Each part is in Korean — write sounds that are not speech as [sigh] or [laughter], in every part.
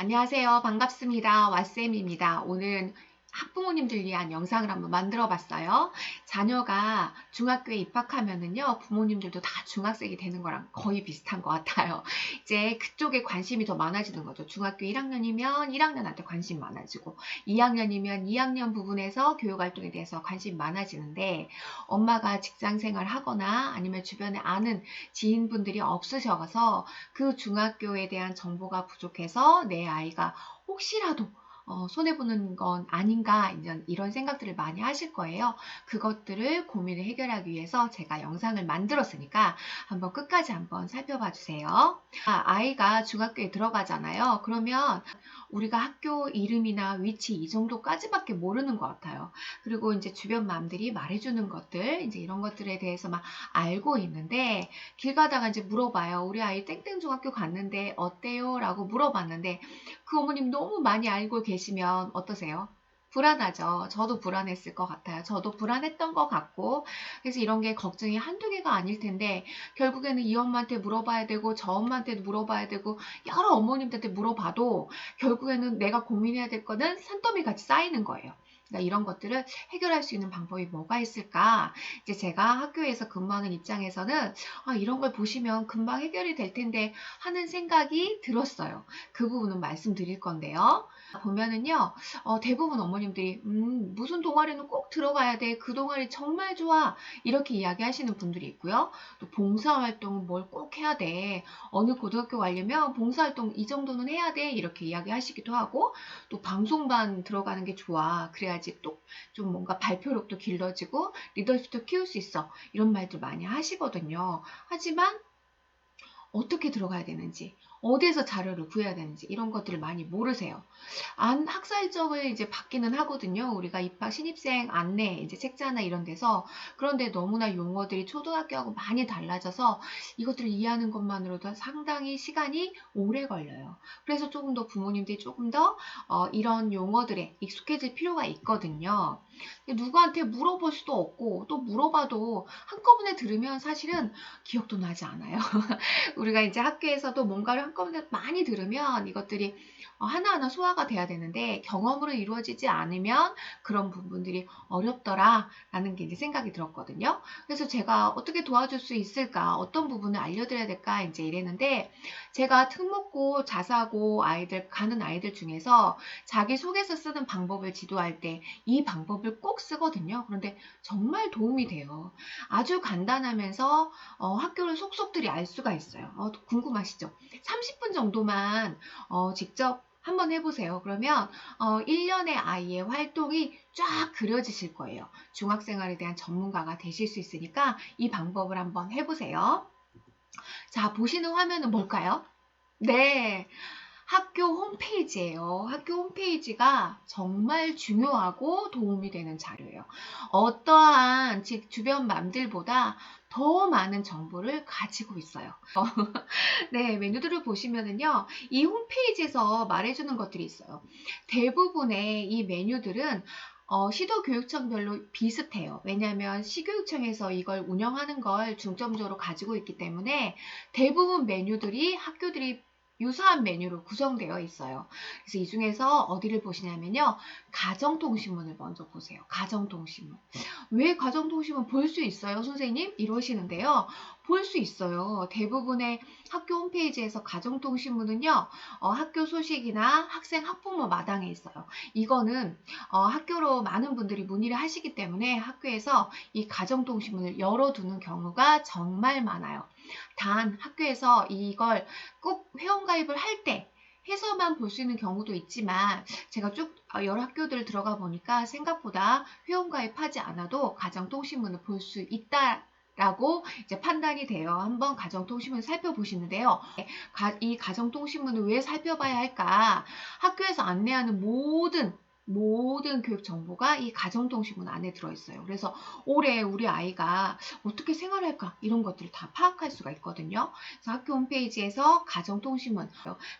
안녕하세요. 반갑습니다. 왓쌤입니다. 오늘은 학부모님들 위한 영상을 한번 만들어 봤어요. 자녀가 중학교에 입학하면은요, 부모님들도 다 중학생이 되는 거랑 거의 비슷한 것 같아요. [laughs] 이제 그쪽에 관심이 더 많아지는 거죠. 중학교 1학년이면 1학년한테 관심 많아지고, 2학년이면 2학년 부분에서 교육활동에 대해서 관심 많아지는데, 엄마가 직장 생활 하거나 아니면 주변에 아는 지인분들이 없으셔서 그 중학교에 대한 정보가 부족해서 내 아이가 혹시라도 어, 손해보는 건 아닌가 이런, 이런 생각들을 많이 하실 거예요. 그것들을 고민을 해결하기 위해서 제가 영상을 만들었으니까 한번 끝까지 한번 살펴봐 주세요. 아, 아이가 중학교에 들어가잖아요. 그러면 우리가 학교 이름이나 위치 이 정도까지밖에 모르는 것 같아요. 그리고 이제 주변 맘들이 말해주는 것들, 이제 이런 것들에 대해서 막 알고 있는데, 길 가다가 이제 물어봐요. 우리 아이 땡땡 중학교 갔는데 어때요? 라고 물어봤는데, 그 어머님 너무 많이 알고 계시면 어떠세요? 불안하죠. 저도 불안했을 것 같아요. 저도 불안했던 것 같고, 그래서 이런 게 걱정이 한두 개가 아닐 텐데, 결국에는 이 엄마한테 물어봐야 되고, 저 엄마한테도 물어봐야 되고, 여러 어머님들한테 물어봐도, 결국에는 내가 고민해야 될 거는 산더미 같이 쌓이는 거예요. 그러니까 이런 것들을 해결할 수 있는 방법이 뭐가 있을까? 이제 제가 학교에서 근무하는 입장에서는 아, 이런 걸 보시면 금방 해결이 될 텐데 하는 생각이 들었어요. 그 부분은 말씀드릴 건데요. 보면은요, 어, 대부분 어머님들이 음, 무슨 동아리는 꼭 들어가야 돼. 그 동아리 정말 좋아. 이렇게 이야기하시는 분들이 있고요. 또 봉사활동은 뭘 꼭 해야 돼. 어느 고등학교 가려면 봉사활동 이 정도는 해야 돼. 이렇게 이야기하시기도 하고 또 방송반 들어가는 게 좋아. 그래야 지또좀 뭔가 발표력도 길러지고 리더십도 키울 수 있어. 이런 말들 많이 하시거든요. 하지만 어떻게 들어가야 되는지, 어디에서 자료를 구해야 되는지 이런 것들을 많이 모르세요. 안 학사 일정을 이제 받기는 하거든요. 우리가 입학 신입생 안내 이제 책자나 이런 데서 그런데 너무나 용어들이 초등학교하고 많이 달라져서 이것들을 이해하는 것만으로도 상당히 시간이 오래 걸려요. 그래서 조금 더 부모님들이 조금 더 어, 이런 용어들에 익숙해질 필요가 있거든요. 누구한테 물어볼 수도 없고 또 물어봐도 한꺼번에 들으면 사실은 기억도 나지 않아요. [laughs] 우리가 이제 학교에서도 뭔가를 한꺼번에 많이 들으면 이것들이 어, 하나하나 소화가 돼야 되는데 경험으로 이루어지지 않으면 그런 부분들이 어렵더라라는 게 이제 생각이 들었거든요. 그래서 제가 어떻게 도와줄 수 있을까, 어떤 부분을 알려드려야 될까 이제 이랬는데 제가 특목고 자사고 아이들 가는 아이들 중에서 자기 속에서 쓰는 방법을 지도할 때 이 방법을 꼭 쓰거든요. 그런데 정말 도움이 돼요. 아주 간단하면서 어, 학교를 속속들이 알 수가 있어요. 어, 궁금하시죠? 30분 정도만 어, 직접 한번 해보세요. 그러면 어, 1년의 아이의 활동이 쫙 그려지실 거예요. 중학생활에 대한 전문가가 되실 수 있으니까 이 방법을 한번 해보세요. 자, 보시는 화면은 뭘까요? 네. 학교 홈페이지예요. 학교 홈페이지가 정말 중요하고 도움이 되는 자료예요. 어떠한 즉 주변 맘들보다 더 많은 정보를 가지고 있어요. [laughs] 네, 메뉴들을 보시면은요, 이 홈페이지에서 말해주는 것들이 있어요. 대부분의 이 메뉴들은 어, 시도 교육청별로 비슷해요. 왜냐하면 시교육청에서 이걸 운영하는 걸 중점적으로 가지고 있기 때문에 대부분 메뉴들이 학교들이 유사한 메뉴로 구성되어 있어요. 그래서 이 중에서 어디를 보시냐면요. 가정통신문을 먼저 보세요. 가정통신문. 왜 가정통신문 볼 수 있어요, 선생님? 이러시는데요. 볼 수 있어요. 대부분의 학교 홈페이지에서 가정통신문은요, 어, 학교 소식이나 학생 학부모 마당에 있어요. 이거는 어, 학교로 많은 분들이 문의를 하시기 때문에 학교에서 이 가정통신문을 열어두는 경우가 정말 많아요. 단 학교에서 이걸 꼭 회원가입을 할때 해서만 볼 수 있는 경우도 있지만 제가 쭉 여러 학교들 들어가 보니까 생각보다 회원가입하지 않아도 가정통신문을 볼 수 있다. 라고 이제 판단이 돼요. 한번 가정통신문 살펴보시는데요. 이 가정통신문을 왜 살펴봐야 할까? 학교에서 안내하는 모든 모든 교육 정보가 이 가정통신문 안에 들어있어요. 그래서 올해 우리 아이가 어떻게 생활할까 이런 것들을 다 파악할 수가 있거든요. 그래서 학교 홈페이지에서 가정통신문,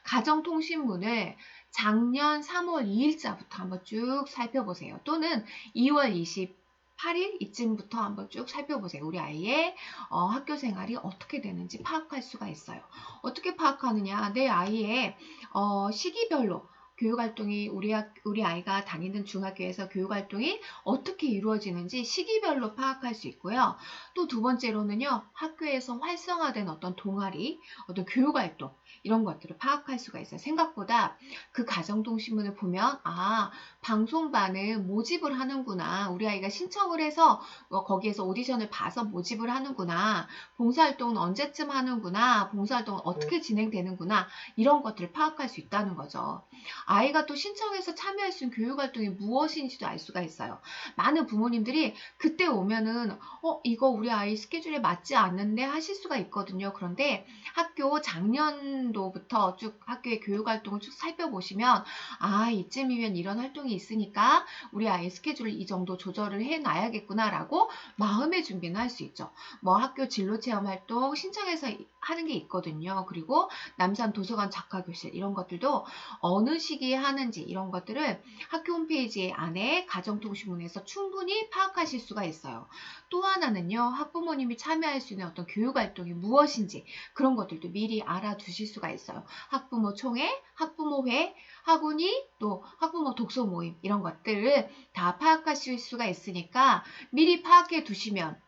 가정통신문을 작년 3월 2일자부터 한번 쭉 살펴보세요. 또는 2월 20 8일 이쯤부터 한번 쭉 살펴보세요. 우리 아이의 어, 학교 생활이 어떻게 되는지 파악할 수가 있어요. 어떻게 파악하느냐? 내 아이의 어, 시기별로 교육활동이 우리, 학, 우리 아이가 다니는 중학교에서 교육활동이 어떻게 이루어지는지 시기별로 파악할 수 있고요. 또 두 번째로는요, 학교에서 활성화된 어떤 동아리, 어떤 교육활동, 이런 것들을 파악할 수가 있어요. 생각보다 그 가정통신문을 보면, 아, 방송반을 모집을 하는구나. 우리 아이가 신청을 해서 뭐 거기에서 오디션을 봐서 모집을 하는구나. 봉사활동은 언제쯤 하는구나. 봉사활동은 어떻게 진행되는구나. 이런 것들을 파악할 수 있다는 거죠. 아이가 또 신청해서 참여할 수 있는 교육활동이 무엇인지도 알 수가 있어요. 많은 부모님들이 그때 오면은 어 이거 우리 아이 스케줄에 맞지 않는데 하실 수가 있거든요. 그런데 학교 작년 도부터 쭉 학교의 교육 활동을 쭉 살펴보시면 아 이쯤이면 이런 활동이 있으니까 우리 아이 스케줄을 이 정도 조절을 해놔야겠구나라고 마음의 준비는 할 수 있죠. 뭐 학교 진로 체험 활동 신청해서 하는 게 있거든요. 그리고 남산 도서관 작가 교실 이런 것들도 어느 시기에 하는지 이런 것들을 학교 홈페이지 안에 가정통신문에서 충분히 파악하실 수가 있어요. 또 하나는요, 학부모님이 참여할 수 있는 어떤 교육 활동이 무엇인지 그런 것들도 미리 알아두실 수가 있어요. 학부모 총회, 학부모회, 학원이 또 학부모 독서 모임 이런 것들을 다 파악하실 수가 있으니까 미리 파악해 두시면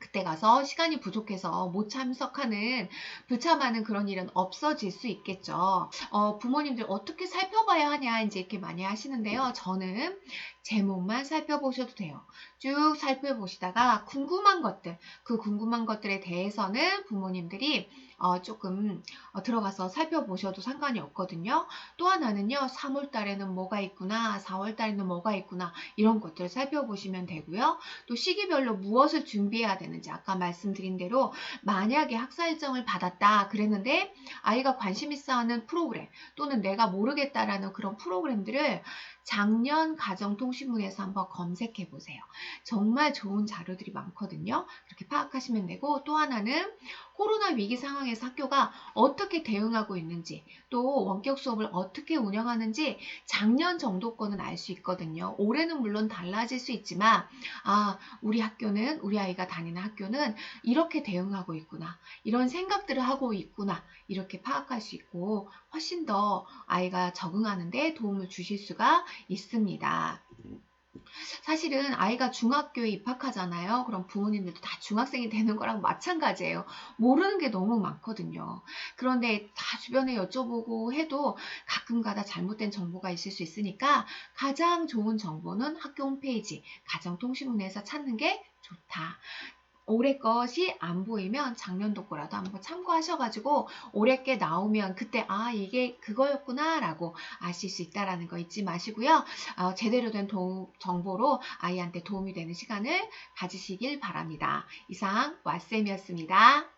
그때 가서 시간이 부족해서 못 참석하는 불참하는 그런 일은 없어질 수 있겠죠. 어, 부모님들 어떻게 살펴봐야 하냐 이제 이렇게 많이 하시는데요. 저는 제목만 살펴보셔도 돼요. 쭉 살펴보시다가 궁금한 것들, 그 궁금한 것들에 대해서는 부모님들이 어, 조금 어, 들어가서 살펴보셔도 상관이 없거든요. 또 하나는요, 3월 달에는 뭐가 있구나, 4월 달에는 뭐가 있구나, 이런 것들을 살펴보시면 되고요. 또 시기별로 무엇을 준비해야 되는지, 아까 말씀드린 대로 만약에 학사 일정을 받았다 그랬는데 아이가 관심 있어 하는 프로그램 또는 내가 모르겠다라는 그런 프로그램들을 작년 가정통신문에서 한번 검색해 보세요. 정말 좋은 자료들이 많거든요. 그렇게 파악하시면 되고 또 하나는 코로나 위기 상황에서 학교가 어떻게 대응하고 있는지 또 원격 수업을 어떻게 운영하는지 작년 정도 거는 알 수 있거든요. 올해는 물론 달라질 수 있지만 아 우리 학교는 우리 아이가 다니는 학교는 이렇게 대응하고 있구나 이런 생각들을 하고 있구나 이렇게 파악할 수 있고 훨씬 더 아이가 적응하는데 도움을 주실 수가 있습니다. 사실은 아이가 중학교에 입학하잖아요. 그럼 부모님들도 다 중학생이 되는 거랑 마찬가지예요. 모르는 게 너무 많거든요. 그런데 다 주변에 여쭤보고 해도 가끔가다 잘못된 정보가 있을 수 있으니까 가장 좋은 정보는 학교 홈페이지, 가정통신문에서 찾는 게 좋다. 올해 것이 안 보이면 작년도 거라도 한번 참고하셔가지고 올해 게 나오면 그때 아 이게 그거였구나 라고 아실 수 있다라는 거 잊지 마시고요. 어, 제대로 된 도, 정보로 아이한테 도움이 되는 시간을 가지시길 바랍니다. 이상 왓쌤이었습니다.